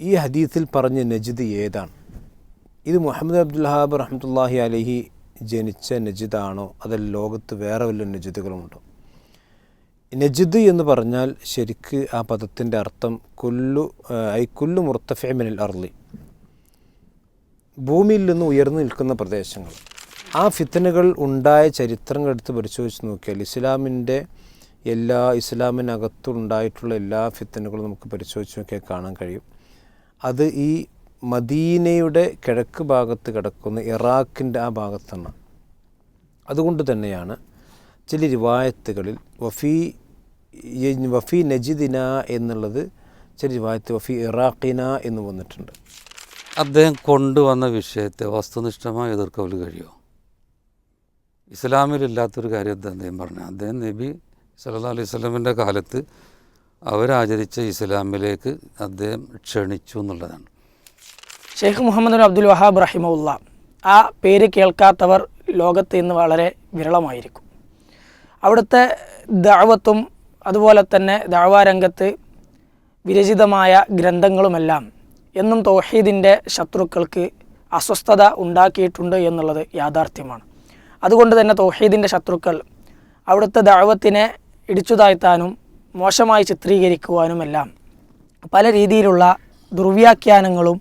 ഈ ഹദീത്തിൽ പറഞ്ഞ നജിദ് ഏതാണ്? ഇത് മുഹമ്മദ് അബ്ദുൽഹാബ് റഹമത്തല്ലാഹി അലഹി ജനിച്ച നജിദാണോ? അതല്ല ലോകത്ത് വേറെ വല്ല നജിദുകളുമുണ്ടോ? നജിദ് എന്ന് പറഞ്ഞാൽ ശരിക്ക് ആ പദത്തിന്റെ അർത്ഥം കുല്ലു ഐ കുല്ലു മുർത്തഫേമിനിൽ അർലി ഭൂമിയിൽ നിന്ന് ഉയർന്നു നിൽക്കുന്ന പ്രദേശങ്ങൾ. ആ ഫിത്തനുകൾ ഉണ്ടായ ചരിത്രങ്ങൾ എടുത്ത് പരിശോധിച്ച് നോക്കിയാൽ ഇസ്ലാമിന്റെ എല്ലാ ഇസ്ലാമിനകത്തുണ്ടായിട്ടുള്ള എല്ലാ ഫിത്തനുകളും നമുക്ക് പരിശോധിച്ച് നോക്കിയാൽ കാണാൻ കഴിയും. അത് ഈ മദീനയുടെ കിഴക്ക് ഭാഗത്ത് കിടക്കുന്ന ഇറാഖിന്റെ ആ ഭാഗത്താണ്. അതുകൊണ്ട് തന്നെയാണ് ചില റിവായത്തുകളിൽ വഫി വഫി നജിദിന എന്നുള്ളത് ചില റിവായത്ത് വഫി ഇറാഖിന എന്ന് വന്നിട്ടുണ്ട്. അദ്ദേഹം കൊണ്ടുവന്ന വിഷയത്തെ വസ്തുനിഷ്ഠമായി എതിർക്കവൽ കഴിയുമോ? ഇസ്ലാമിലില്ലാത്തൊരു കാര്യം അദ്ദേഹം പറഞ്ഞു. അദ്ദേഹം നബി സല്ലാ അലൈഹി സ്വലമിന്റെ കാലത്ത് അവരാചരിച്ച ഇസ്ലാമിലേക്ക് അദ്ദേഹം ക്ഷണിച്ചു എന്നുള്ളതാണ്. ഷെയ്ഖ് മുഹമ്മദ് അബ്ദുൽ വഹാബ് റഹിമുള്ള ആ പേര് കേൾക്കാത്തവർ ലോകത്ത് ഇന്ന് വളരെ വിരളമായിരിക്കും. അവിടുത്തെ ദാവത്തും അതുപോലെ തന്നെ ദാവാരംഗത്ത് വിരചിതമായ ഗ്രന്ഥങ്ങളുമെല്ലാം എന്നും തൗഹീദിന്റെ ശത്രുക്കൾക്ക് അസ്വസ്ഥത ഉണ്ടാക്കിയിട്ടുണ്ട് എന്നുള്ളത് യാഥാർത്ഥ്യമാണ്. അതുകൊണ്ട് തന്നെ തൗഹീദിന്റെ ശത്രുക്കൾ അവിടുത്തെ ദാവത്തിനെ ഇടിച്ചു താഴ്ത്താനും മോശമായി ചിത്രീകരിക്കുവാനുമെല്ലാം പല രീതിയിലുള്ള ദുർവ്യാഖ്യാനങ്ങളും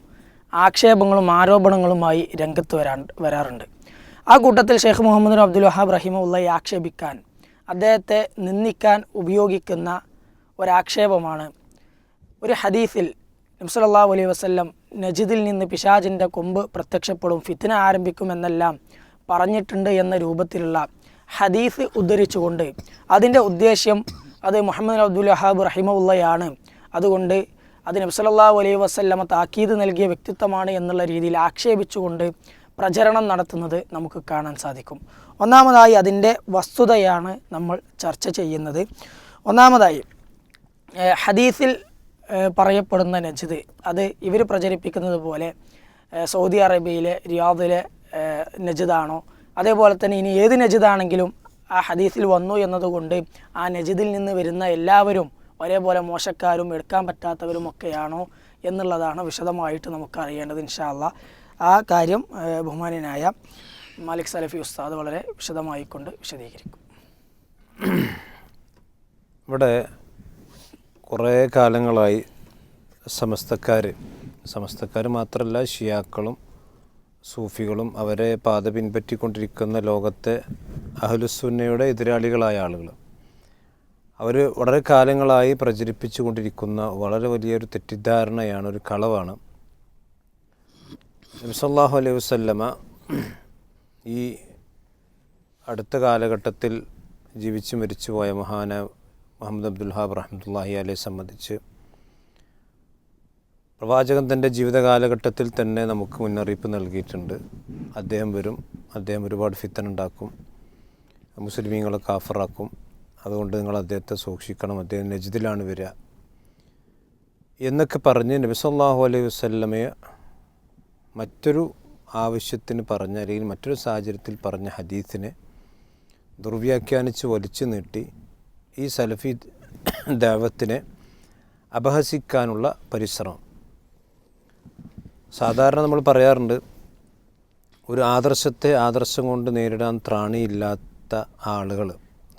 ആക്ഷേപങ്ങളും ആരോപണങ്ങളുമായി രംഗത്ത് വരാൻ വരാറുണ്ട്. ആ കൂട്ടത്തിൽ ഷെയ്ഖ് മുഹമ്മദ് അബ്ദുൽ വഹാബ് റഹിമുള്ളയെ ആക്ഷേപിക്കാൻ അദ്ദേഹത്തെ നിന്ദിക്കാൻ ഉപയോഗിക്കുന്ന ഒരാക്ഷേപമാണ് ഒരു ഹദീസിൽ നബ്സല്ലാ അലൈഹി വസ്ല്ലം നജിദിൽ നിന്ന് പിശാജിന്റെ കൊമ്പ് പ്രത്യക്ഷപ്പെടും ഫിത്തിന ആരംഭിക്കുമെന്നെല്ലാം പറഞ്ഞിട്ടുണ്ട് എന്ന രൂപത്തിലുള്ള ഹദീസ് ഉദ്ധരിച്ചുകൊണ്ട് അതിന്റെ ഉദ്ദേശ്യം അത് മുഹമ്മദ് അബ്ദുൽ വഹാബ് റഹിമുള്ളയാണ് അതുകൊണ്ട് അത് നബ്സലല്ലാ അലൈഹി വസ്ല്ലമ താക്കീത് നൽകിയ വ്യക്തിത്വമാണ് എന്നുള്ള രീതിയിൽ ആക്ഷേപിച്ചുകൊണ്ട് പ്രചരണം നടത്തുന്നത് നമുക്ക് കാണാൻ സാധിക്കും. ഒന്നാമതായി അതിന്റെ വസ്തുതയാണ് നമ്മൾ ചർച്ച ചെയ്യുന്നത്. ഒന്നാമതായി ഹദീസിൽ പറയപ്പെടുന്ന നജിദ് അത് ഇവർ പ്രചരിപ്പിക്കുന്നത് പോലെ സൗദി അറേബ്യയിലെ റിയാദിലെ നജിദാണോ? അതേപോലെ തന്നെ ഇനി ഏത് നജിദാണെങ്കിലും ആ ഹദീസിൽ വന്നു എന്നതുകൊണ്ട് ആ നജിദിൽ നിന്ന് വരുന്ന എല്ലാവരും ഒരേപോലെ മോശക്കാരും എടുക്കാൻ പറ്റാത്തവരും ഒക്കെയാണോ എന്നുള്ളതാണ് വിശദമായിട്ട് നമുക്ക് അറിയേണ്ടത് ഇൻഷാല്ല ആ കാര്യം ബഹുമാനായ മാലിക് സലഫി ഉസ്താദ് വളരെ വിശദമായിക്കൊണ്ട് വിശദീകരിക്കും. ഇവിടെ കുറേ കാലങ്ങളായി സമസ്തക്കാർ സമസ്തക്കാർ മാത്രമല്ല ഷിയാക്കളും സൂഫികളും അവരെ പാത പിൻപറ്റിക്കൊണ്ടിരിക്കുന്ന ലോകത്തെ അഹ്ലുസുന്നയുടെ എതിരാളികളായ ആളുകൾ അവർ വളരെ കാലങ്ങളായി പ്രചരിപ്പിച്ചു കൊണ്ടിരിക്കുന്ന വളരെ വലിയൊരു തെറ്റിദ്ധാരണയാണ് ഒരു കളവാണ്. നബ്സല്ലാഹു അലൈഹി വസല്ലമ ഈ അടുത്ത കാലഘട്ടത്തിൽ ജീവിച്ചു മരിച്ചുപോയ മഹാന മുഹമ്മദ് അബ്ദുൽ ഹാബ് അലൈഹി സംബന്ധിച്ച് പ്രവാചകൻ തന്റെ ജീവിതകാലഘട്ടത്തിൽ തന്നെ നമുക്ക് മുന്നറിയിപ്പ് നൽകിയിട്ടുണ്ട് അദ്ദേഹം വരും അദ്ദേഹം ഒരുപാട് ഫിത്തൻ ഉണ്ടാക്കും മുസ്ലിമീങ്ങളെ കാഫറാക്കും അതുകൊണ്ട് നിങ്ങൾ അദ്ദേഹത്തെ സൂക്ഷിക്കണം അദ്ദേഹം നജിദിലാണ് വരിക എന്നൊക്കെ പറഞ്ഞ് നബി സല്ലല്ലാഹു അലൈഹി വസ്ല്ലമയെ മറ്റൊരു ആവശ്യത്തിന് പറഞ്ഞ അല്ലെങ്കിൽ മറ്റൊരു സാഹചര്യത്തിൽ പറഞ്ഞ ഹദീസിനെ ദുർവ്യാഖ്യാനിച്ച് വലിച്ചു നീട്ടി ഈ സലഫി ദൈവത്തിനെ അപഹസിക്കാനുള്ള പരിശ്രമം സാധാരണ നമ്മൾ പറയാറുണ്ട് ഒരു ആദർശത്തെ ആദർശം കൊണ്ട് നേരിടാൻ ത്രാണിയില്ലാത്ത ആളുകൾ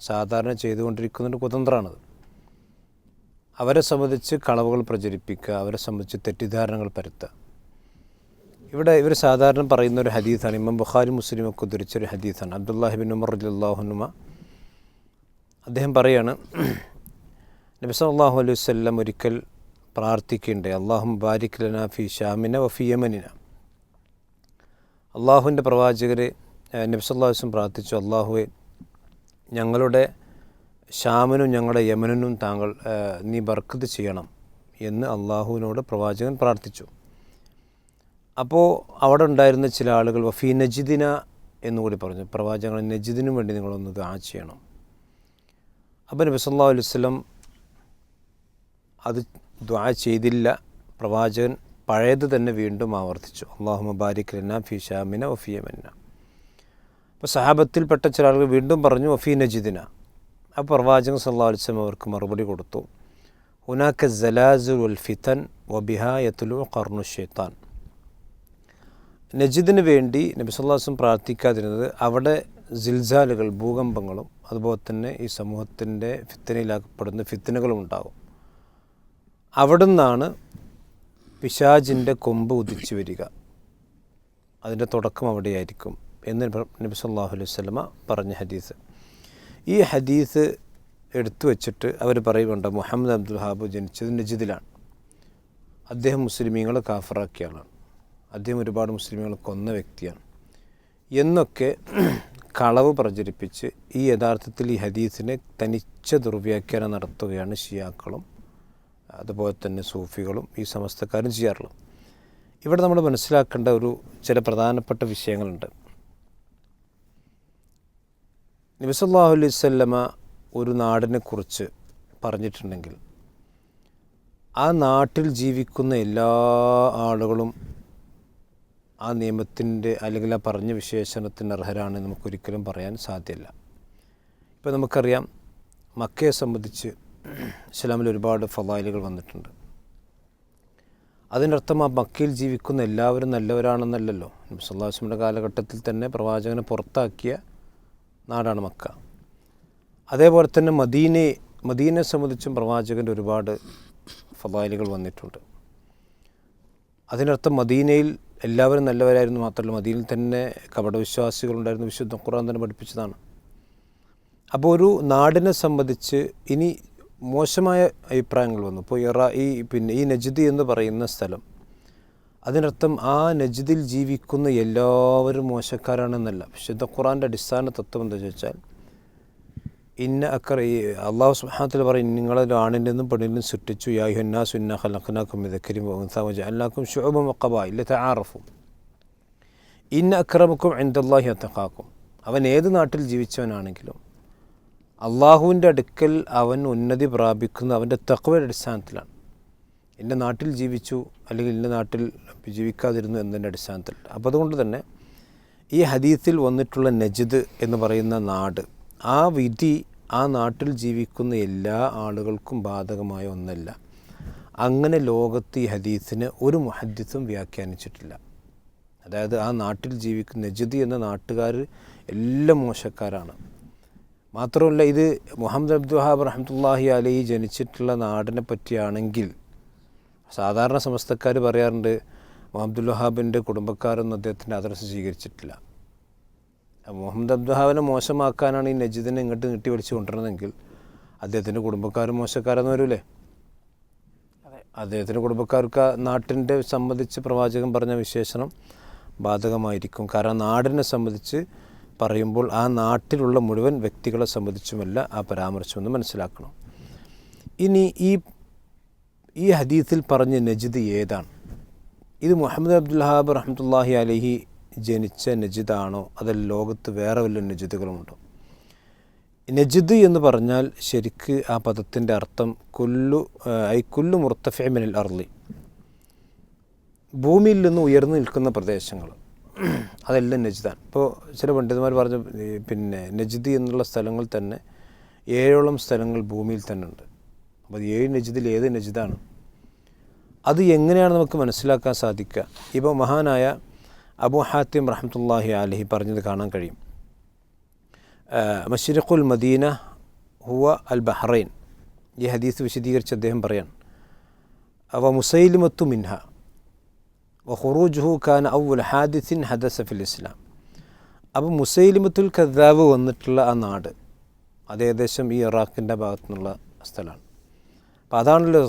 സാധാരണ ചെയ്തുകൊണ്ടിരിക്കുന്ന ഒരു കുതന്ത്രമാണത് അവരെ സംബന്ധിച്ച് കളവുകൾ പ്രചരിപ്പിക്കുക അവരെ സംബന്ധിച്ച് തെറ്റിദ്ധാരണകൾ പരത്തുക. ഇവിടെ ഇവർ സാധാരണ പറയുന്ന ഒരു ഹദീസാണ് ഇമാം ബുഖാരി മുസ്ലിം ഒക്കെ ഉദ്ധരിച്ചൊരു ഹദീസാണ്. അബ്ദുല്ലാഹിബിൻ ഉമർ അല്ലാഹുനുമ അദ്ദേഹം പറയാണ് നബി സല്ലല്ലാഹു അലൈഹി വസല്ലം ഒരിക്കൽ പ്രാർത്ഥിക്കേണ്ടേ. അള്ളാഹും ബാരിക് ലന ഫി ഷാമിന വഫിയമനിന അള്ളാഹുവിന്റെ പ്രവാചകരെ നബി സല്ലല്ലാഹു അലൈഹി വസല്ലം പ്രാർത്ഥിച്ചു. അള്ളാഹുവെ ഞങ്ങളുടെ ഷാമിനും ഞങ്ങളുടെ യമനും താങ്കൾ നീ ബർക്കത്ത് ചെയ്യണം എന്ന് അള്ളാഹുവിനോട് പ്രവാചകൻ പ്രാർത്ഥിച്ചു. അപ്പോൾ അവിടെ ഉണ്ടായിരുന്ന ചില ആളുകൾ വഫി നജിദിന എന്നുകൂടി പറഞ്ഞു. പ്രവാചകൻ നജിദിനും വേണ്ടി നിങ്ങളൊന്ന് ദുആ ചെയ്യണം. അപ്പോൾ നബി സല്ലല്ലാഹു അലൈഹി വസല്ലം അത് ദ്വാ ചെയ്തില്ല. പ്രവാചകൻ പഴയത് തന്നെ വീണ്ടും ആവർത്തിച്ചു. അള്ളാഹു മുബാരിക് ലന്ന ഫി ഷാമിന വഫി യമന്ന അപ്പോൾ സഹാബത്തിൽപ്പെട്ട ചില ആളുകൾ വീണ്ടും പറഞ്ഞു ഒഫി നജിദിന. അപ്പോൾ പ്രവാചകൻ സല്ലാ അലിസ്ലം അവർക്ക് മറുപടി കൊടുത്തു. ഹുനാക്ക ജലാസുൽ ഉൽ ഫിത്തൻ വബിഹായത്തുലു കർണു ഷെയ്ത്താൻ നജിദിന് വേണ്ടി നബി നബിസ്വല്ലാസും പ്രാർത്ഥിക്കാതിരുന്നത് അവിടെ സിൽസാലുകൾ ഭൂകമ്പങ്ങളും അതുപോലെ തന്നെ ഈ സമൂഹത്തിന്റെ ഫിത്തനയിലാക്കപ്പെടുന്ന ഫിത്തനുകളും ഉണ്ടാകും അവിടെ നിന്നാണ് പിശാജിന്റെ കൊമ്പ് ഉദിച്ചു വരിക. അതിന്റെ തുടക്കം അവിടെയായിരിക്കും എന്ന് നബി സല്ലാഹു അലൈഹി സ്വലമ പറഞ്ഞ ഹദീസ്. ഈ ഹദീസ് എടുത്തു വച്ചിട്ട് അവർ പറയുന്നുണ്ട് മുഹമ്മദ് അബ്ദുൽ ഹാബ് ജനിച്ചത് നജിദിലാണ്. അദ്ദേഹം മുസ്ലിമീങ്ങളെ കാഫറാക്കിയ ആളാണ്. അദ്ദേഹം ഒരുപാട് മുസ്ലിമീങ്ങൾ കൊന്ന വ്യക്തിയാണ്. എന്നൊക്കെ കളവ് പ്രചരിപ്പിച്ച് ഈ യഥാർത്ഥത്തിൽ ഈ ഹദീസിനെ തനിച്ച ദുർവ്യാഖ്യാനം നടത്തുകയാണ് ഷിയാക്കളും അതുപോലെ തന്നെ സൂഫികളും ഈ സമസ്തക്കാരും ചെയ്യാറുള്ളത്. ഇവിടെ നമ്മൾ മനസ്സിലാക്കേണ്ട ഒരു ചില പ്രധാനപ്പെട്ട വിഷയങ്ങളുണ്ട്. നബിസല്ലാഹു അലൈഹി സ്വല്ലമ ഒരു നാടിനെക്കുറിച്ച് പറഞ്ഞിട്ടുണ്ടെങ്കിൽ ആ നാട്ടിൽ ജീവിക്കുന്ന എല്ലാ ആളുകളും ആ നിയമത്തിന്റെ അല്ലെങ്കിൽ ആ പറഞ്ഞ വിശേഷണത്തിന് അർഹരാണ് നമുക്കൊരിക്കലും പറയാൻ സാധ്യമല്ല ഇപ്പോൾ നമുക്കറിയാം മക്കയെ സംബന്ധിച്ച് ഇസ്ലാമിൽ ഒരുപാട് ഫലായിലുകൾ വന്നിട്ടുണ്ട്. അതിനർത്ഥം ആ മക്കയിൽ ജീവിക്കുന്ന എല്ലാവരും നല്ലവരാണെന്നല്ലല്ലോ. നബ്സല്ലാസ്മിന്റെ കാലഘട്ടത്തിൽ തന്നെ പ്രവാചകനെ പുറത്താക്കിയ നാടാണ് മക്ക. അതേപോലെ തന്നെ മദീനെ മദീനെ സംബന്ധിച്ചും പ്രവാചകന്റെ ഒരുപാട് ഫലായിലുകൾ വന്നിട്ടുണ്ട്. അതിനർത്ഥം മദീനയിൽ എല്ലാവരും നല്ലവരായിരുന്നു മാത്രമല്ല മദീനയിൽ തന്നെ കപടവിശ്വാസികളുണ്ടായിരുന്നു വിശുദ്ധ ഖുറാൻ തന്നെ പഠിപ്പിച്ചതാണ്. അപ്പോൾ ഒരു നാടിനെ സംബന്ധിച്ച് ഇനി മോശമായ അഭിപ്രായങ്ങൾ വന്നു. ഇപ്പോൾ ഇറ ഈ പിന്നെ ഈ നജ്ദി എന്ന് പറയുന്ന സ്ഥലം. അതിനർത്ഥം ആ നജ്ദിൽ ജീവിക്കുന്ന എല്ലാവരും മോശക്കാരാണെന്നല്ല. വിശുദ്ധ ഖുറാന്റെ അടിസ്ഥാന തത്വം എന്താ ചോദിച്ചാൽ ഇന്ന അക്കർ ഈ അള്ളാഹു സുഹാത്തിൽ പറയും നിങ്ങളെ ആണിന്റെ നിന്നും പെണ്ണിൽ നിന്നും സൃഷ്ടിച്ചു യാഹുന്നാ സുന്ന ഹലഖനാക്കും മിതക്കരിം അല്ലാക്കും ഷുബം വക്കബ ഇല്ല താറഫും ഇന്ന അക്രമക്കും എന്തല്ലാഹി അത്തക്കാക്കും അവൻ ഏത് നാട്ടിൽ ജീവിച്ചവനാണെങ്കിലും അള്ളാഹുവിന്റെ അടുക്കൽ അവൻ ഉന്നതി പ്രാപിക്കുന്ന. അവന്റെ തക്കവയുടെ അടിസ്ഥാനത്തിലാണ്. എന്റെ നാട്ടിൽ ജീവിച്ചു അല്ലെങ്കിൽ എന്റെ നാട്ടിൽ ജീവിക്കാതിരുന്നു എന്നതിന്റെ അടിസ്ഥാനത്തിൽ. അപ്പോൾ അതുകൊണ്ട് തന്നെ ഈ ഹദീത്തിൽ വന്നിട്ടുള്ള നജിദ് എന്ന് പറയുന്ന നാട് ആ വിധി ആ നാട്ടിൽ ജീവിക്കുന്ന എല്ലാ ആളുകൾക്കും ബാധകമായ ഒന്നല്ല. അങ്ങനെ ലോകത്ത് ഈ ഹദീസിന് ഒരു മുഹദ്ദിസും വ്യാഖ്യാനിച്ചിട്ടില്ല. അതായത് ആ നാട്ടിൽ ജീവിക്കുന്ന നജിദ് എന്ന നാട്ടുകാർ എല്ലാം മോശക്കാരാണ്. മാത്രമല്ല ഇത് മുഹമ്മദ് അബ്ദുഹാബ് റഹമത്തല്ലാഹി അലി ജനിച്ചിട്ടുള്ള നാടിനെ പറ്റിയാണെങ്കിൽ സാധാരണ സമസ്തക്കാർ പറയാറുണ്ട് മുഹമ്മദ് വഹാബിന്റെ കുടുംബക്കാരൊന്നും അദ്ദേഹത്തിന്റെ അദർസ് സ്വീകരിച്ചിട്ടില്ല. മുഹമ്മദ് അബ്ദുഹാബിനെ മോശമാക്കാനാണ് ഈ നജീദിനെ ഇങ്ങോട്ട് നീട്ടി വലിച്ചു കൊണ്ടുവരുന്നതെങ്കിൽ അദ്ദേഹത്തിന്റെ കുടുംബക്കാരും മോശക്കാരെന്ന് വരൂലേ? അദ്ദേഹത്തിന്റെ കുടുംബക്കാർക്ക് ആ നാട്ടിന്റെ സംബന്ധിച്ച് പ്രവാചകൻ പറഞ്ഞ വിശേഷണം ബാധകമായിരിക്കും. കാരണം നാടിനെ സംബന്ധിച്ച് പറയുമ്പോൾ ആ നാട്ടിലുള്ള മുഴുവൻ വ്യക്തികളെ സംബന്ധിച്ചുമല്ല ആ പരാമർശമെന്ന് മനസ്സിലാക്കണം. ഇനി ഈ ഈ ഹദീത്തിൽ പറഞ്ഞ നജിദ് ഏതാണ്? ഇത് മുഹമ്മദ് അബ്ദുൽഹാബ് റഹമത്തല്ലാഹി അലഹി ജനിച്ച നജിദാണോ? അതല്ല ലോകത്ത് വേറെ വല്ല നജിദുകളുമുണ്ടോ? നജിദ് എന്ന് പറഞ്ഞാൽ ശരിക്ക് ആ പദത്തിന്റെ അർത്ഥം കൊല്ലു ഐ കൊല്ലു മുർത്തഫിമിനൽ അർലി ഭൂമിയിൽ നിന്ന് ഉയർന്നു നിൽക്കുന്ന പ്രദേശങ്ങൾ. അതെല്ലാം നജിദാണ് ഇപ്പോൾ ചില പണ്ഡിതന്മാർ പറഞ്ഞു പിന്നെ നജിദ് എന്നുള്ള സ്ഥലങ്ങൾ തന്നെ ഏഴോളം സ്ഥലങ്ങൾ ഭൂമിയിൽ തന്നെ ഉണ്ട്. അപ്പോൾ ഏഴ് നജിദിൽ ഏത് നജിദാണ്? അത് എങ്ങനെയാണ് നമുക്ക് മനസ്സിലാക്കാൻ സാധിക്കുക? ഇപ്പോൾ മഹാനായ അബു ഹാത്തിം റഹമത്തല്ലാഹി അലഹി പറഞ്ഞത് കാണാൻ കഴിയും. മഷിറഖുൽ മദീന ഹുവ അൽ ബഹ്റൈൻ. ഈ ഹദീസ് വിശദീകരിച്ച് അദ്ദേഹം പറയാൻ അവ മുസൈലിമത്തു മിൻഹ. വഹുറൂജുഹു ഖാൻ ഔൽ ഹാദിസിൻ ഹദസ ഫിൽ ഇസ്ലാം അപ്പോൾ മുസൈലിമത്തുൽ ഖദാബ് വന്നിട്ടുള്ള ആ നാട്. അത് ഏകദേശം ഈ ഇറാഖിന്റെ ഭാഗത്തു സ്ഥലമാണ്. അപ്പോൾ അതാണല്ലോ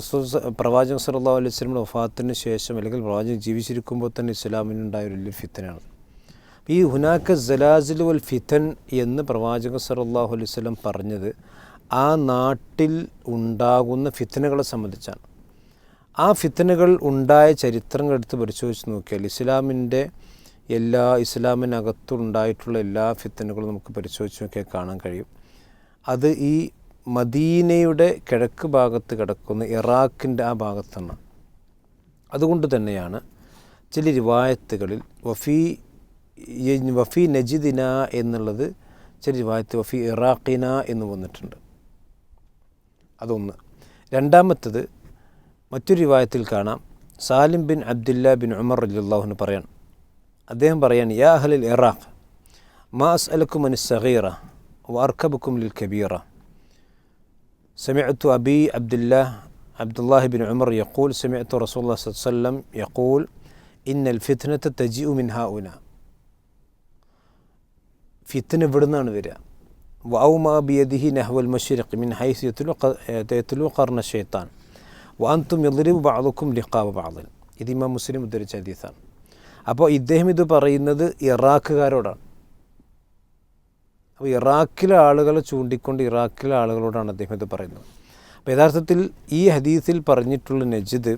പ്രവാചകൻ സല്ലാ അലൈഹി സ്വലമിന്റെ വഫാത്തിന് ശേഷം അല്ലെങ്കിൽ പ്രവാചകൻ ജീവിച്ചിരിക്കുമ്പോൾ തന്നെ ഇസ്ലാമിനുണ്ടായ ഒരു വലിയ ഫിത്തനാണ്. ഈ ഹുനാക്ക ജലാസിൽ വൽ ഫിത്തൻ എന്ന് പ്രവാചകൻ സല്ലാഹു അലൈഹി സ്വലം പറഞ്ഞത് ആ നാട്ടിൽ ഉണ്ടാകുന്ന ഫിത്തനകളെ സംബന്ധിച്ചാണ്. ആ ഫിത്തനുകൾ ഉണ്ടായ ചരിത്രങ്ങൾ എടുത്ത് പരിശോധിച്ച് നോക്കിയാൽ ഇസ്ലാമിന്റെ എല്ലാ ഇസ്ലാമിനകത്തുണ്ടായിട്ടുള്ള എല്ലാ ഫിത്തനുകളും നമുക്ക് പരിശോധിച്ച് നോക്കിയാൽ കാണാൻ കഴിയും. അത് ഈ മദീനയുടെ കിഴക്ക് ഭാഗത്ത് കിടക്കുന്ന ഇറാഖിന്റെ ആ ഭാഗത്താണ്. അതുകൊണ്ട് തന്നെയാണ് ചില റിവായത്തുകളിൽ വഫി വഫി നജിദിന എന്നുള്ളത് ചില റിവായത്ത് വഫി ഇറാഖിന എന്ന് വന്നിട്ടുണ്ട്. അതൊന്ന്. രണ്ടാമത്തത് മറ്റൊരു വിവാഹത്തിൽ കാണാം Salim bin Abdullah bin Umar അല്ലാഹുന് പറയാണ് അദ്ദേഹം പറയാണ് യാ അഹലിൽ ഇറാഖ് മാ അസ് അലക്കും അനി സഹീറ വാർക്കബുക്കും ലിൽ കബീറ سمعت أبي عبد الله عبد الله بن عمر يقول سمعت رسول الله صلى الله عليه وسلم يقول إن الفتنة تجيء من هؤلاء ഫിത്തന ഇവിടുന്നാണ് വരിക വൗമാ ബിയദിഹി നഹ്വൽ മഷിറഖ് മിൻ ഹൈസ് യത്ലു ഖ- യത്ലു ഖർണ ഷെയ്ത്താൻ വാന്തും യദ്രിബ് ബാധക്കും ലിഖാവ് ബാദൻ ഇത് ഇമാം മുസ്ലിം ഉദ്ധരിച്ച ഹദീസാണ്. അപ്പോൾ ഇദ്ദേഹം ഇത് പറയുന്നത് ഇറാഖുകാരോടാണ്. അപ്പോൾ ഇറാഖിലെ ആളുകളെ ചൂണ്ടിക്കൊണ്ട് ഇറാഖിലെ ആളുകളോടാണ് അദ്ദേഹം ഇത് പറയുന്നത്. അപ്പോൾ യഥാർത്ഥത്തിൽ ഈ ഹദീസിൽ പറഞ്ഞിട്ടുള്ള നജിദ്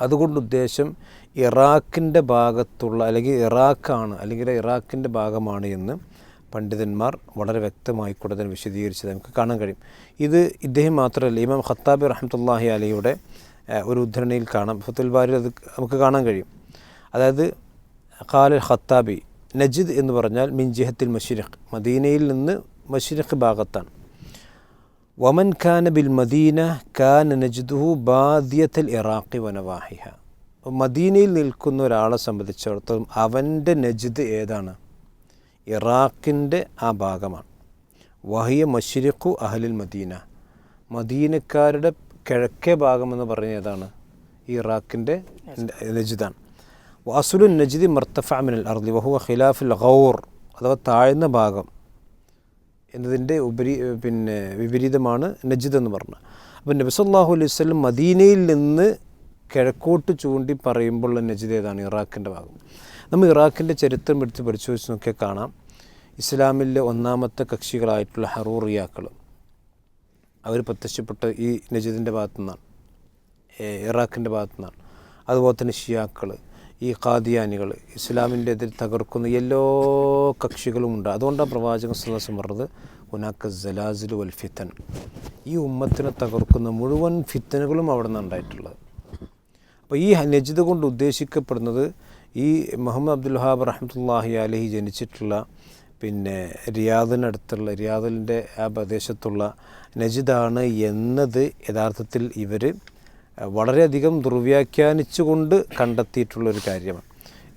അതുകൊണ്ട് ഉദ്ദേശം ഇറാഖിന്റെ ഭാഗത്തുള്ള അല്ലെങ്കിൽ ഇറാഖാണ് അല്ലെങ്കിൽ ഇറാഖിന്റെ ഭാഗമാണ് എന്ന് പണ്ഡിതന്മാർ വളരെ വ്യക്തമായി കൂടുതൽ വിശദീകരിച്ചത് നമുക്ക് കാണാൻ കഴിയും. ഇത് ഇദ്ദേഹം മാത്രമല്ല ഇമാം ഖത്താബി റഹമത്തല്ലാഹി അലിയുടെ ഒരു ഉദ്ധരണിയിൽ കാണാം. ഫത്തുൽ ബാരിൽ അത് നമുക്ക് കാണാൻ കഴിയും. അതായത് ഖാലിൽ ഖത്താബി നജിദ് എന്ന് പറഞ്ഞാൽ മിൻ ജിഹത്തിൽ മഷിരഖ് മദീനയിൽ നിന്ന് മഷിരഖ് ഭാഗത്താണ്. വമൻ ഖാന ബിൽ മദീന ഖാൻ നജ്ദുഹു ബാദിയത്തൽ ഇറാഖി വനവാഹിഹ മദീനയിൽ നിൽക്കുന്ന ഒരാളെ സംബന്ധിച്ചിടത്തോളം അവന്റെ നജിദ് ഏതാണ്? ഇറാഖിന്റെ ആ ഭാഗമാണ്. വഹിയ മഷിരിഖു അഹലിൽ മദീന. മദീനക്കാരുടെ കിഴക്കേ ഭാഗം എന്ന് പറയുന്നത് ഏതാണ്? ഇറാഖിന്റെ നജിദാണ്. വാസുലു നജിദി മർത്തഫാമിനൽ അർദി വഹുവ ഖിലാഫുൽ ഗൗർ അഥവാ താഴ്ന്ന ഭാഗം എന്നതിന്റെ ഉപരി പിന്നെ വിപരീതമാണ് നജിദ് എന്ന് പറഞ്ഞത്. അപ്പോൾ നബി സല്ലല്ലാഹു അലൈഹി വസല്ലം മദീനയിൽ നിന്ന് കിഴക്കോട്ട് ചൂണ്ടി പറയുമ്പോൾ നജിദ് ഏതാണ്? ഇറാഖിന്റെ ഭാഗം. നമ്മൾ ഇറാഖിന്റെ ചരിത്രം എടുത്ത് പരിശോധിച്ച് നോക്കിയാൽ കാണാം. ഇസ്ലാമിലെ ഒന്നാമത്തെ കക്ഷികളായിട്ടുള്ള ഹറൂറിയാക്കൾ അവർ പ്രത്യക്ഷപ്പെട്ട് ഈ നജീദിന്റെ ഭാഗത്തു നിന്നാണ് ഇറാഖിന്റെ ഭാഗത്തു നിന്നാണ് അതുപോലെ തന്നെ ഷിയാക്കൾ ഈ ഖാദിയാനികൾ ഇസ്ലാമിന്റെ എതിൽ തകർക്കുന്ന എല്ലാ കക്ഷികളും ഉണ്ട്. അതുകൊണ്ടാണ് പ്രവാചകൻ സദസ്സം പറഞ്ഞത് ഉനാക്ക ജലാസിൽ വൽ ഫിത്തൻ. ഈ ഉമ്മത്തിനെ തകർക്കുന്ന മുഴുവൻ ഫിത്തനുകളും അവിടെ നിന്നുണ്ടായിട്ടുള്ളത് അപ്പോൾ ഈ നജിത് കൊണ്ട് ഉദ്ദേശിക്കപ്പെടുന്നത് ഈ മുഹമ്മദ് അബ്ദുൽ വഹാബ് റഹമത്തല്ലാഹി അലഹി ജനിച്ചിട്ടുള്ള പിന്നെ റിയാദിനടുത്തുള്ള റിയാദിന്റെ ആ പ്രദേശത്തുള്ള നജിദാണ് എന്നത് യഥാർത്ഥത്തിൽ ഇവർ വളരെയധികം ദുർവ്യാഖ്യാനിച്ചുകൊണ്ട് കണ്ടെത്തിയിട്ടുള്ളൊരു കാര്യമാണ്.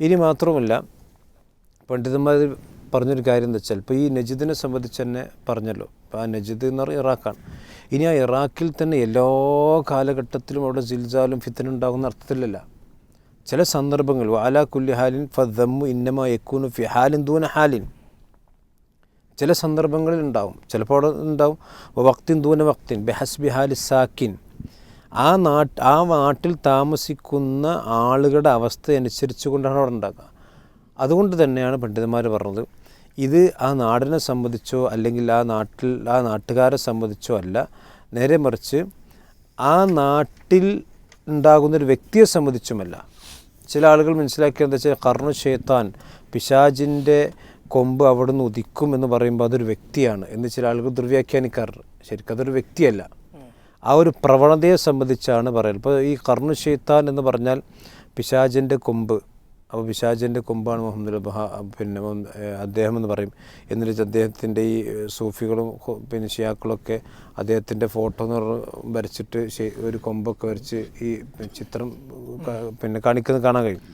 ഇനി മാത്രമല്ല പണ്ഡിതന്മാർ പറഞ്ഞൊരു കാര്യം എന്താ വെച്ചാൽ ഇപ്പോൾ ഈ നജിദിനെ സംബന്ധിച്ച് തന്നെ പറഞ്ഞല്ലോ ഇപ്പോൾ ആ നജിദ് എന്ന് പറയുന്നത് ഇറാഖാണ്. ഇനി ആ ഇറാഖിൽ തന്നെ എല്ലാ കാലഘട്ടത്തിലും അവിടെ ജിൽജാലും ഫിത്തനുണ്ടാകുന്ന അർത്ഥത്തിലല്ല. ചില സന്ദർഭങ്ങൾ വാലാ കുല്ലി ഹാലിൻ ഫദ്ദമ്മു ഇന്നമ യക്കൂനു ഫി ഹാലിൻ ദൂന ഹാലിൻ. ചില സന്ദർഭങ്ങളിൽ ഉണ്ടാവും. ചിലപ്പോൾ ഉണ്ടാവും. വക്തിൻ ദൂന വക്തിൻ ബെഹസ് ബിഹാലി സാക്കിൻ. ആ നാട്ട് ആ നാട്ടിൽ താമസിക്കുന്ന ആളുകളുടെ അവസ്ഥ അനുസരിച്ച് കൊണ്ടാണ് അവിടെ ഉണ്ടാക്കുക. അതുകൊണ്ട് തന്നെയാണ് പണ്ഡിതന്മാർ പറഞ്ഞത് ഇത് ആ നാടിനെ സംബന്ധിച്ചോ അല്ലെങ്കിൽ ആ നാട്ടിൽ ആ നാട്ടുകാരെ സംബന്ധിച്ചോ അല്ല. നേരെ മറിച്ച് ആ നാട്ടിൽ ഉണ്ടാകുന്നൊരു വ്യക്തിയെ സംബന്ധിച്ചുമല്ല. ചില ആളുകൾ മനസ്സിലാക്കിയത് എന്താ വെച്ചാൽ കർണു ഷെയ്ത്താൻ പിശാജിന്റെ കൊമ്പ് അവിടെ നിന്ന് ഉദിക്കും എന്ന് പറയുമ്പോൾ അതൊരു വ്യക്തിയാണ് എന്ന് ചില ആളുകൾ ദുർവ്യാഖ്യാനിക്കാറുണ്ട് ശരിക്കും അതൊരു വ്യക്തിയല്ല. ആ ഒരു പ്രവണതയെ സംബന്ധിച്ചാണ് പറയുന്നത്. ഇപ്പോൾ ഈ കർണു ഷെയ്ത്താൻ എന്ന് പറഞ്ഞാൽ പിശാജിന്റെ കൊമ്പ് അപ്പോൾ പിശാജിന്റെ കൊമ്പാണ് മുഹമ്മദ് ബഹ പിന്നെ അദ്ദേഹം എന്ന് പറയും. എന്നിട്ട് അദ്ദേഹത്തിന്റെ ഈ സൂഫികളും പിന്നെ ഷിയാക്കളൊക്കെ അദ്ദേഹത്തിന്റെ ഫോട്ടോ എന്ന് പറഞ്ഞ് വരച്ചിട്ട് ഒരു കൊമ്പൊക്കെ വരച്ച് ഈ ചിത്രം പിന്നെ കാണിക്കുന്നത് കാണാൻ കഴിയും.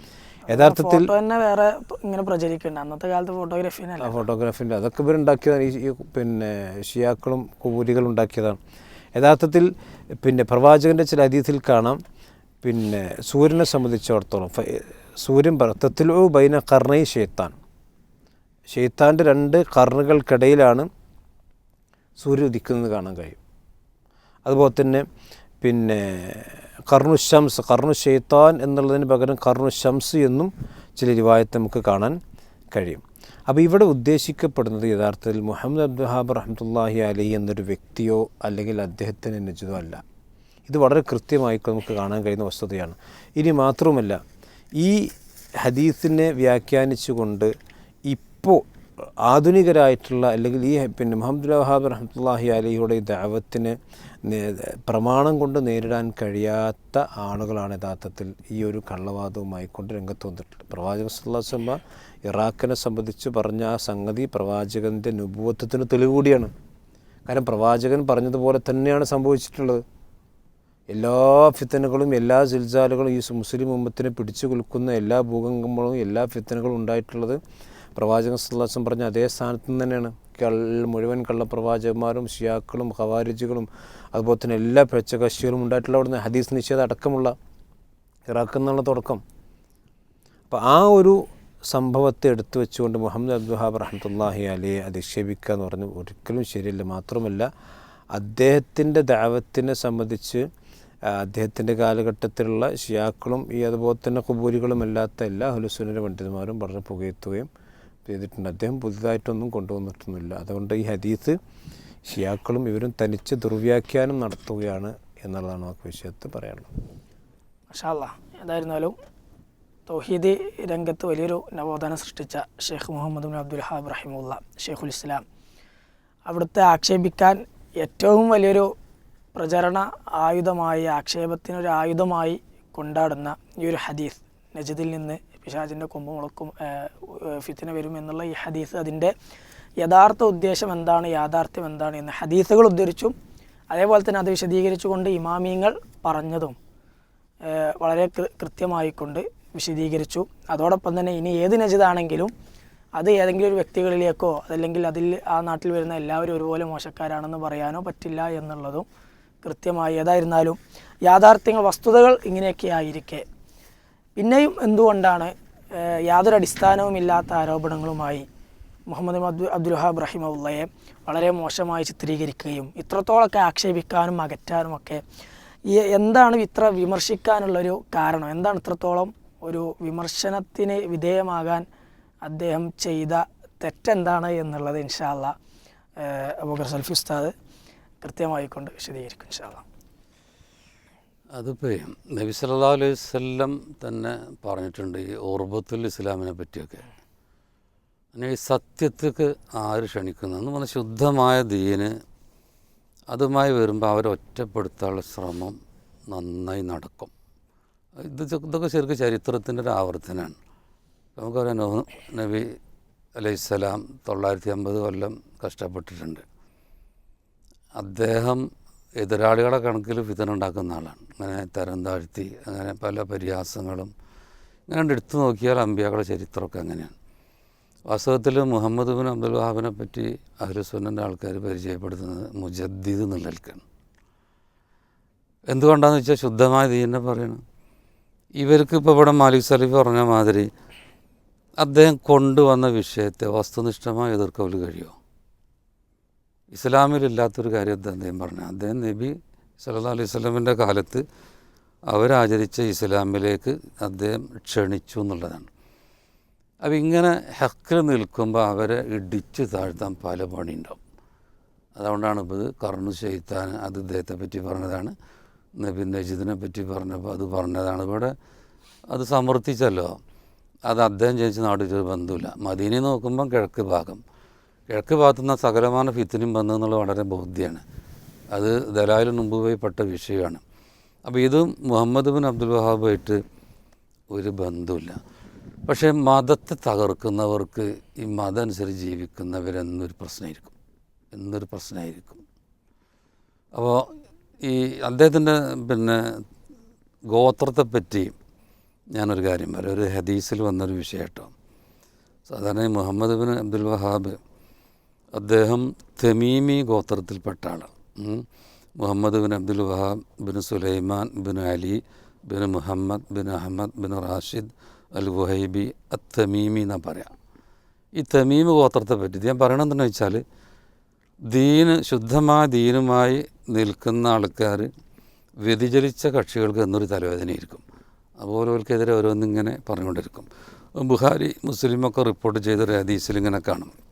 യഥാർത്ഥത്തിൽ തന്നെ വേറെ ഇങ്ങനെ പ്രചരിക്കുന്നുണ്ട്. അന്നത്തെ കാലത്ത് ഫോട്ടോഗ്രാഫിനല്ല. ആ ഫോട്ടോഗ്രാഫിന്റെ അതൊക്കെ ഇവരുണ്ടാക്കിയതാണ് ഈ ഈ പിന്നെ ഷിയാക്കളും കൂലികളും ഉണ്ടാക്കിയതാണ്. യഥാർത്ഥത്തിൽ പിന്നെ പ്രവാചകന്റെ ചില അതിഥിയിൽ കാണാം. പിന്നെ സൂര്യനെ സംബന്ധിച്ചിടത്തോളം ഫ- പറയും തത്തിലോ ബൈന കർണൈ ഷെയ്ത്താൻ ഷെയ്ത്താന്റെ രണ്ട് കർണുകൾക്കിടയിലാണ് സൂര്യൻ ഉദിക്കുന്നത് കാണാൻ കഴിയും. അതുപോലെ തന്നെ പിന്നെ കർണു ഷംസ് കർണു ഷെയ്ത്താൻ എന്നുള്ളതിന് പകരം കർണു ഷംസ് എന്നും ചില രൂപായത്ത് നമുക്ക് കാണാൻ കഴിയും. അപ്പോൾ ഇവിടെ ഉദ്ദേശിക്കപ്പെടുന്നത് യഥാർത്ഥത്തിൽ മുഹമ്മദ് അബ്ദുഹാബ് റഹ്മത്തുല്ലാഹി അലി എന്നൊരു വ്യക്തിയോ അല്ലെങ്കിൽ അദ്ദേഹത്തിന് നിജതോ അല്ല. ഇത് വളരെ കൃത്യമായി നമുക്ക് കാണാൻ കഴിയുന്ന വസ്തുതയാണ്. ഇനി മാത്രവുമല്ല ഈ ഹദീസിനെ വ്യാഖ്യാനിച്ചുകൊണ്ട് ഇപ്പോൾ ആധുനികരായിട്ടുള്ള അല്ലെങ്കിൽ ഈ പിന്നെ മുഹമ്മദ് വഹാബ് റഹ്മത്തുല്ലാഹി അലിയുടെ ദാവത്തിന് പ്രമാണം കൊണ്ട് നേരിടാൻ കഴിയാത്ത ആളുകളാണ് യഥാർത്ഥത്തിൽ ഈ ഒരു കള്ളവാദവുമായി കൊണ്ട് രംഗത്ത് വന്നിട്ടുള്ളത്. പ്രവാചക സുല്ലാസമ്മ ഇറാഖിനെ സംബന്ധിച്ച് പറഞ്ഞ ആ സംഗതി പ്രവാചകന്റെ നുപൂവത്വത്തിന് തെളിവ് കൂടിയാണ് കാരണം പ്രവാചകൻ പറഞ്ഞതുപോലെ തന്നെയാണ് സംഭവിച്ചിട്ടുള്ളത്. എല്ലാ ഫിത്തനുകളും എല്ലാ സിൽസാലുകളും ഈ മുസ്ലിം ഉമ്മത്തിനെ പിടിച്ചു കുലുക്കുന്ന എല്ലാ ഭൂകമ്പങ്ങളും എല്ലാ ഫിത്തനുകളും ഉണ്ടായിട്ടുള്ളത് പ്രവാചകൻ സല്ലാസം പറഞ്ഞ അതേ സ്ഥാനത്ത് നിന്ന് തന്നെയാണ്. മുഴുവൻ കള്ളപ്രവാചകന്മാരും ഷിയാക്കളും ഖവാരിജുകളും അതുപോലെ തന്നെ എല്ലാ പെച്ചകശികളും ഉണ്ടായിട്ടുള്ള അവിടുന്ന് ഹദീസ് നിഷേധം അടക്കമുള്ള ഇറാഖ് എന്നുള്ള തുടക്കം. അപ്പോൾ ആ ഒരു സംഭവത്തെ എടുത്തു വെച്ചുകൊണ്ട് മുഹമ്മദ് അബ്ദുഹാബ് റഹ്മത്തുല്ലാഹി അലിയെ അധിക്ഷേപിക്കുക എന്ന് പറഞ്ഞു ഒരിക്കലും ശരിയല്ല. മാത്രമല്ല അദ്ദേഹത്തിന്റെ ദാവത്തിനെ സംബന്ധിച്ച് അദ്ദേഹത്തിന്റെ കാലഘട്ടത്തിലുള്ള ഷിയാക്കളും ഈ അതുപോലെ തന്നെ കുബൂരികളും അല്ലാത്ത എല്ലാ ഹുലുസുനിലെ പണ്ഡിതന്മാരും വളരെ പുകയത്തുകയും ചെയ്തിട്ടുണ്ട്. അദ്ദേഹം പുതുതായിട്ടൊന്നും കൊണ്ടുവന്നിട്ടൊന്നുമില്ല. അതുകൊണ്ട് ഈ ഹദീസ് ഷിയാക്കളും ഇവരും തനിച്ച് ദുർവ്യാഖ്യാനം നടത്തുകയാണ് എന്നുള്ളതാണ് നമുക്ക് വിഷയത്തിൽ പറയാനുള്ളത്. മഷാല്ല ഏതായിരുന്നാലും തൗഹീദി രംഗത്ത് വലിയൊരു നവോത്ഥാനം സൃഷ്ടിച്ച ഷെയ്ഖ് മുഹമ്മദ് അബ്ദുൽ ഹാബ് റഹിമുല്ല ഷെയ്ഖുൽ ഇസ്ലാം. അവിടുത്തെ ആക്ഷേപിക്കാൻ ഏറ്റവും വലിയൊരു പ്രചരണ ആയുധമായി ആക്ഷേപത്തിനൊരു ആയുധമായി കൊണ്ടാടുന്ന ഈ ഒരു ഹദീസ്. നജദിൽ നിന്ന് പിശാചിന്റെ കൊമ്പ് മുളക്കും ഫിത്തിന് വരും എന്നുള്ള ഈ ഹദീസ് അതിന്റെ യഥാർത്ഥ ഉദ്ദേശം എന്താണ് യാഥാർത്ഥ്യം എന്താണ് എന്ന് ഹദീസുകൾ ഉദ്ധരിച്ചും അതേപോലെ തന്നെ അത് വിശദീകരിച്ചുകൊണ്ട് ഇമാമിയങ്ങൾ പറഞ്ഞതും വളരെ കൃത്യമായിക്കൊണ്ട് വിശദീകരിച്ചു. അതോടൊപ്പം തന്നെ ഇനി ഏത് നജിതാണെങ്കിലും അത് ഏതെങ്കിലും ഒരു വ്യക്തികളിലേക്കോ അതല്ലെങ്കിൽ അതിൽ ആ നാട്ടിൽ വരുന്ന എല്ലാവരും ഒരുപോലെ മോശക്കാരാണെന്ന് പറയാനോ പറ്റില്ല എന്നുള്ളതും കൃത്യമായി ഏതായിരുന്നാലും യാഥാർത്ഥ്യങ്ങൾ വസ്തുതകൾ ഇങ്ങനെയൊക്കെ ആയിരിക്കെ പിന്നെയും എന്തുകൊണ്ടാണ് യാതൊരു അടിസ്ഥാനവുമില്ലാത്ത ആരോപണങ്ങളുമായി മുഹമ്മദ് അബ്ദു അബ്ദുൽഹാബ് റഹിമുള്ളയെ വളരെ മോശമായി ചിത്രീകരിക്കുകയും ഇത്രത്തോളമൊക്കെ ആക്ഷേപിക്കാനും അകറ്റാനും ഒക്കെ ഈ എന്താണ് ഇത്ര വിമർശിക്കാനുള്ളൊരു കാരണം? എന്താണ് ഇത്രത്തോളം ഒരു വിമർശനത്തിന് വിധേയമാകാൻ അദ്ദേഹം ചെയ്ത തെറ്റെന്താണ് എന്നുള്ളത് ഇൻഷാല്ല അബൂബക്കർ സൽഫി ഉസ്താദ് കൃത്യമായിക്കൊണ്ട് വിശദീകരിക്കും ഇൻഷാല്ല അതിപ്പോൾ നബി സല്ലാ അലൈഹി തന്നെ പറഞ്ഞിട്ടുണ്ട് ഈ ഓർബത്തുൽ ഇസ്ലാമിനെ പറ്റിയൊക്കെ. പിന്നെ ഈ സത്യത്തേക്ക് ആര് ക്ഷണിക്കുന്നു? എന്ന് പറഞ്ഞാൽ ശുദ്ധമായ ദീന് അതുമായി വരുമ്പോൾ അവരെ ഒറ്റപ്പെടുത്താനുള്ള ശ്രമം നന്നായി നടക്കും. ഇത് ഇതൊക്കെ ശരിക്കും ചരിത്രത്തിന്റെ ഒരു ആവർത്തനമാണ്. നമുക്കറിയാം നബി നബി അലൈഹിസ്സലാം തൊള്ളായിരത്തി അമ്പത് കൊല്ലം കഷ്ടപ്പെട്ടിട്ടുണ്ട്. അദ്ദേഹം എതിരാളികളെ കണക്കിൽ വിതനുണ്ടാക്കുന്ന ആളാണ്. അങ്ങനെ തരം താഴ്ത്തി അങ്ങനെ പല പരിഹാസങ്ങളും ഇങ്ങനെ എടുത്തു നോക്കിയാൽ അമ്പിയാക്കളുടെ ചരിത്രമൊക്കെ അങ്ങനെയാണ്. വാസ്തവത്തിൽ മുഹമ്മദ് ബിൻ അബ്ദുൽ വഹാബിനെ പറ്റി അഹ്ലുസുന്നന്റെ ആൾക്കാർ പരിചയപ്പെടുത്തുന്നത് മുജദ്ദീദ് എന്നുള്ളൽക്കാണ് എന്തുകൊണ്ടാണെന്ന് വെച്ചാൽ ശുദ്ധമായ ദീനെ പറയണം. ഇവർക്ക് ഇപ്പോൾ ഇവിടെ മാലിക് സലീഫ് പറഞ്ഞ മാതിരി അദ്ദേഹം കൊണ്ടുവന്ന വിഷയത്തെ വസ്തുനിഷ്ഠമായി എതിർക്കവൽ കഴിയുമോ? ഇസ്ലാമിലില്ലാത്തൊരു കാര്യം അദ്ദേഹം പറഞ്ഞു? അദ്ദേഹം നബി സല്ലാ അലൈഹി സ്വലമിന്റെ കാലത്ത് അവരാചരിച്ച ഇസ്ലാമിലേക്ക് അദ്ദേഹം ക്ഷണിച്ചു എന്നുള്ളതാണ്. അപ്പം ഇങ്ങനെ ഹക്കിൽ നിൽക്കുമ്പോൾ അവരെ ഇടിച്ചു താഴ്ത്താൻ പല പണിയുണ്ടാവും. അതുകൊണ്ടാണ് ഇപ്പോൾ കർണു ചെയ്ത്താൻ അത് ഇദ്ദേഹത്തെ പറ്റി പറഞ്ഞതാണ്. നബി നജീദിനെ പറ്റി പറഞ്ഞപ്പോൾ അത് പറഞ്ഞതാണ്. ഇവിടെ അത് സമർത്ഥിച്ചല്ലോ. അത് അദ്ദേഹം ജനിച്ച നാട്ടിലൊരു ബന്ധമില്ല മദീനെ നോക്കുമ്പം കിഴക്ക് ഭാഗം. കിഴക്ക് ഭാഗത്തുനിന്ന് സകലമാന ഫിത്തിനും വന്നു എന്നുള്ളത് വളരെ ബോധ്യമാണ് അത് ദലാലിന് മുമ്പ് പോയി പെട്ട വിഷയമാണ്. അപ്പോൾ ഇത് മുഹമ്മദ് ബിൻ അബ്ദുൽ വഹാബായിട്ട് ഒരു ബന്ധമില്ല പക്ഷേ മതത്തെ തകർക്കുന്നവർക്ക് ഈ മതം അനുസരിച്ച് ജീവിക്കുന്നവരെന്നൊരു പ്രശ്നമായിരിക്കും. എന്നൊരു പ്രശ്നമായിരിക്കും. അപ്പോൾ ഈ അദ്ദേഹത്തിന്റെ പിന്നെ ഗോത്രത്തെ പറ്റി ഞാനൊരു കാര്യം പറയാം. ഒരു ഹദീസിൽ വന്നൊരു വിഷയം കേട്ടോ. സാധാരണ മുഹമ്മദ് ബിൻ അബ്ദുൽ വഹാബ് അദ്ദേഹം Tamimi ഗോത്രത്തിൽപ്പെട്ടാണ്. Muhammad bin Abdul Wahab bin Sulaiman bin Ali bin Muhammad bin Ahmad bin Rashid al Wuhaibi അത്തമീമി എന്നാണ് പറയാം. ഈ തമീമ് ഗോത്രത്തെ പറ്റി ഞാൻ പറയണമെന്ന് വെച്ചാൽ ദീന് ശുദ്ധമായ ദീനുമായി നിൽക്കുന്ന ആൾക്കാർ വ്യതിചലിച്ച കക്ഷികൾക്ക് എന്നൊരു തലവേദനയായിരിക്കും. അതുപോലെ അവർക്കെതിരെ ഓരോന്നിങ്ങനെ പറഞ്ഞുകൊണ്ടിരിക്കും. ബുഹാരി മുസ്ലിമൊക്കെ റിപ്പോർട്ട് ചെയ്തൊരു ഹദീസിൽ ഇങ്ങനെ കാണും.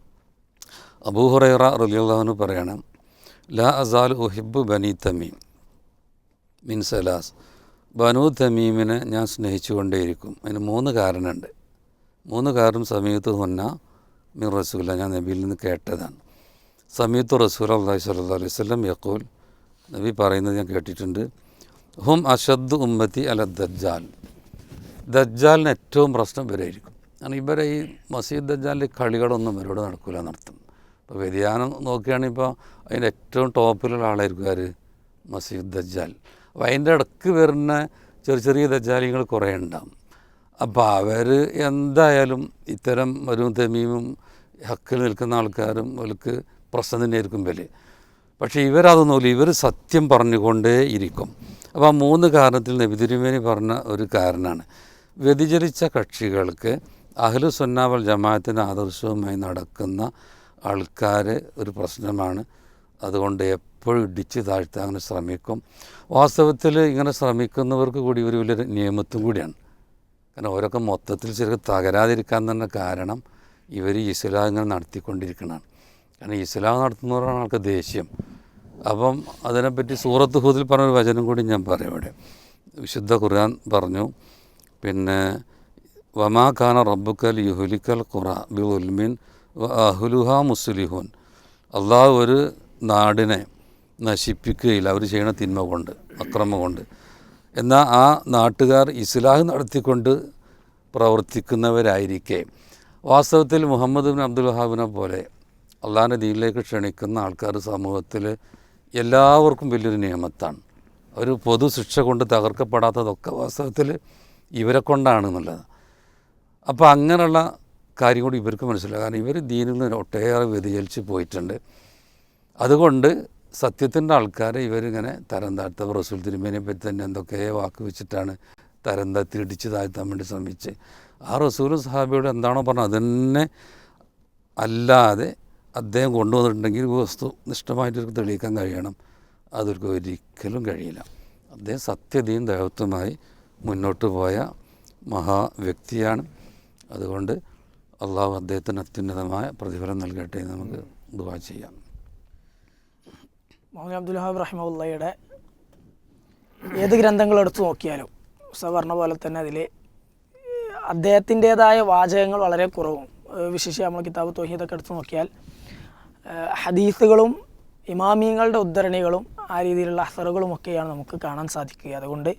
അബൂഹുറൈറ റലിയുള്ളഹാനു പറയണം ലാ അസാൽ ഉഹിബ് ബനി തമീം മിൻ സലാസ്. ബനു തമീമിനെ ഞാൻ സ്നേഹിച്ചുകൊണ്ടേയിരിക്കും. അതിന് മൂന്ന് കാരണമുണ്ട്. മൂന്ന് കാരണം സമീത്ത് ഹൊന്ന മിൻ റസൂല ഞാൻ നബിയിൽ നിന്ന് കേട്ടതാണ്. സമീത്ത് റസൂൽ അള്ളാഹി സ്വല്ലാ അലൈഹി സ്വലം യക്കൂൽ നബി പറയുന്നത് ഞാൻ കേട്ടിട്ടുണ്ട് ഹും അഷദ് ഉമ്മത്തി അല ദജ്ജാൽ. ദജ്ജാലിന് ഏറ്റവും പ്രശ്നം ഇവരായിരിക്കും. കാരണം ഇവരെ ഈ മസീദ് ദജ്ജാലിന്റെ കളികളൊന്നും ഇവരോട് നടക്കില്ല നടത്തും ഇപ്പോൾ വ്യതിയാനം നോക്കുകയാണെങ്കിൽ ഇപ്പോൾ അതിന്റെ ഏറ്റവും ടോപ്പിലുള്ള ആളായിരിക്കും ആര്? മസീദ് ദജ്ജാൽ. അപ്പോൾ അതിന്റെ ഇടയ്ക്ക് വരുന്ന ചെറിയ ചെറിയ ദജാലികൾ കുറേ ഉണ്ടാവും. അപ്പോൾ അവർ എന്തായാലും ഇത്തരം ഒരു തെമീമും ഹക്കിൽ നിൽക്കുന്ന ആൾക്കാരും അവർക്ക് പ്രശ്നം തന്നെയായിരിക്കും വില പക്ഷേ ഇവരതൊന്നുമില്ല ഇവർ സത്യം പറഞ്ഞുകൊണ്ടേ ഇരിക്കും. അപ്പോൾ ആ മൂന്ന് കാരണത്തിൽ നബിതിരുമേനി പറഞ്ഞ ഒരു കാരണമാണ്. വ്യതിചലിച്ച കക്ഷികൾക്ക് അഹ്ലു സുന്നാവൽ ജമാഅത്തിന്റെ ആദർശവുമായി നടക്കുന്ന ആൾക്കാർ ഒരു പ്രശ്നമാണ്. അതുകൊണ്ട് എപ്പോഴും ഇടിച്ച് താഴ്ത്താൻ അങ്ങനെ ശ്രമിക്കും. വാസ്തവത്തിൽ ഇങ്ങനെ ശ്രമിക്കുന്നവർക്ക് കൂടി ഒരു വലിയൊരു നിയമത്തും കൂടിയാണ്. കാരണം ഓരോക്കെ മൊത്തത്തിൽ ശരിക്കും തകരാതിരിക്കാൻ തന്നെ കാരണം ഇവർ ഇസ്ലാം ഇങ്ങനെ നടത്തിക്കൊണ്ടിരിക്കുന്നതാണ് കാരണം ഇസ്ലാം നടത്തുന്നവരാണ് ആൾക്ക് ദേഷ്യം. അപ്പം അതിനെപ്പറ്റി സൂറത്ത് ഹൂദിൽ പറഞ്ഞൊരു വചനം കൂടി ഞാൻ പറയാം ഇവിടെ. വിശുദ്ധ ഖുർആൻ പറഞ്ഞു പിന്നെ വമാ ഖാന റബ്ബുക്കൽ യുഹുലിക്കൽ ഖുറ ബി ഉൽമിൻ അഹുലുഹ മുസ്ലിഹുൻ. അള്ളാഹു ഒരു നാടിനെ നശിപ്പിക്കുകയില്ല. അവർ ചെയ്യണ തിന്മ കൊണ്ട് അക്രമം കൊണ്ട്. എന്നാൽ ആ നാട്ടുകാർ ഇസ്ലാഹ് നടത്തിക്കൊണ്ട് പ്രവർത്തിക്കുന്നവരായിരിക്കെ. വാസ്തവത്തിൽ മുഹമ്മദ് ബിൻ അബ്ദുൽ വഹാബിനെ പോലെ അള്ളാഹിന്റെ ദീനിലേക്ക് ക്ഷണിക്കുന്ന ആൾക്കാർ സമൂഹത്തിൽ എല്ലാവർക്കും വലിയൊരു നിയമത്താണ്. ഒരു പൊതു ശിക്ഷ കൊണ്ട് തകർക്കപ്പെടാത്തതൊക്കെ വാസ്തവത്തിൽ ഇവരെ കൊണ്ടാണ് എന്നുള്ളത്. അപ്പോൾ അങ്ങനെയുള്ള കാര്യം കൂടി ഇവർക്ക് മനസ്സിലാകും കാരണം ഇവർ ദീനിൽ നിന്ന് ഒട്ടേറെ വ്യതിചലിച്ച് പോയിട്ടുണ്ട്. അതുകൊണ്ട് സത്യത്തിന്റെ ആൾക്കാരെ ഇവരിങ്ങനെ തരം താഴ്ത്ത റസൂൽ തിരുമേനെ പറ്റി തന്നെ എന്തൊക്കെ വാക്ക് വെച്ചിട്ടാണ് തരം താഴ്ത്തി ഇടിച്ച് താഴ്ത്താൻ വേണ്ടി ശ്രമിച്ച്. ആ റസൂൽ സഹാബിയോട് എന്താണോ പറഞ്ഞത് അതന്നെ അല്ലാതെ അദ്ദേഹം കൊണ്ടുവന്നിട്ടുണ്ടെങ്കിൽ വസ്തു നിഷ്ഠമായിട്ട് തെളിയിക്കാൻ കഴിയണം. അതൊരു ഒരിക്കലും കഴിയില്ല. അദ്ദേഹം സത്യതയും ദൈവത്വമായി മുന്നോട്ട് പോയ മഹാവ്യക്തിയാണ് അതുകൊണ്ട് അള്ളാഹു അദ്ദേഹത്തിന് അത്യുന്നതമായ പ്രതിഫലം നൽകട്ടെ എന്ന് നമുക്ക് ദുവാ ചെയ്യാം. മുഹമ്മദ് അബ്ദുൽ വഹാബ് റഹിമുള്ളയുടെ ഏത് ഗ്രന്ഥങ്ങൾ എടുത്തു നോക്കിയാലും ഉസ്താദ് പറഞ്ഞ പോലെ തന്നെ അതിൽ അദ്ദേഹത്തിന്റെതായ വാചകങ്ങൾ വളരെ കുറവും. വിശേഷിച്ച് നമ്മൾ കിതാബ് തോഹീദൊക്കെ എടുത്തു നോക്കിയാൽ ഹദീസുകളും ഇമാമിയങ്ങളുടെ ഉദ്ധരണികളും ആ രീതിയിലുള്ള അസറുകളും ഒക്കെയാണ് നമുക്ക് കാണാൻ സാധിക്കുക. അതുകൊണ്ട്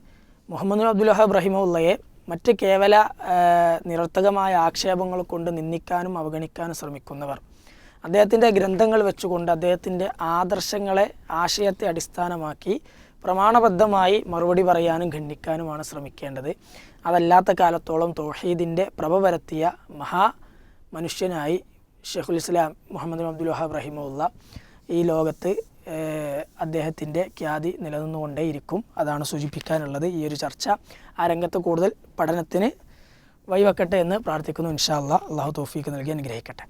മുഹമ്മദ് അബ്ദുൽ വഹാബ് റഹിമുള്ളയെ മറ്റ് കേവല നിരർത്ഥകമായ ആക്ഷേപങ്ങൾ കൊണ്ട് നിന്ദിക്കാനും അവഗണിക്കാനും ശ്രമിക്കുന്നവർ. അദ്ദേഹത്തിന്റെ ഗ്രന്ഥങ്ങൾ വെച്ചുകൊണ്ട് അദ്ദേഹത്തിന്റെ ആദർശങ്ങളെ ആശയത്തെ അടിസ്ഥാനമാക്കി പ്രമാണബദ്ധമായി മറുപടി പറയാനും ഖണ്ഡിക്കാനുമാണ് ശ്രമിക്കേണ്ടത്. അതല്ലാത്ത കാലത്തോളം തോഹീദിന്റെ പ്രഭ പരത്തിയ മഹാ മനുഷ്യനായി ഷെഖുൽ ഇസ്ലാം മുഹമ്മദ് അബ്ദുൽ വഹാബ് റഹിമുള്ള ഈ ലോകത്ത് അദ്ദേഹത്തിന്റെ ഖ്യാതി നിലനിന്നുകൊണ്ടേയിരിക്കും. അതാണ് സൂചിപ്പിക്കാനുള്ളത് ഈ ഒരു ചർച്ച. ആ രംഗത്ത് കൂടുതൽ പഠനത്തിന് വഴിവെക്കട്ടെ എന്ന് പ്രാർത്ഥിക്കുന്നു. ഇൻഷാ അള്ളാഹ് അള്ളാഹു തോഫീക്ക് നൽകി അനുഗ്രഹിക്കട്ടെ.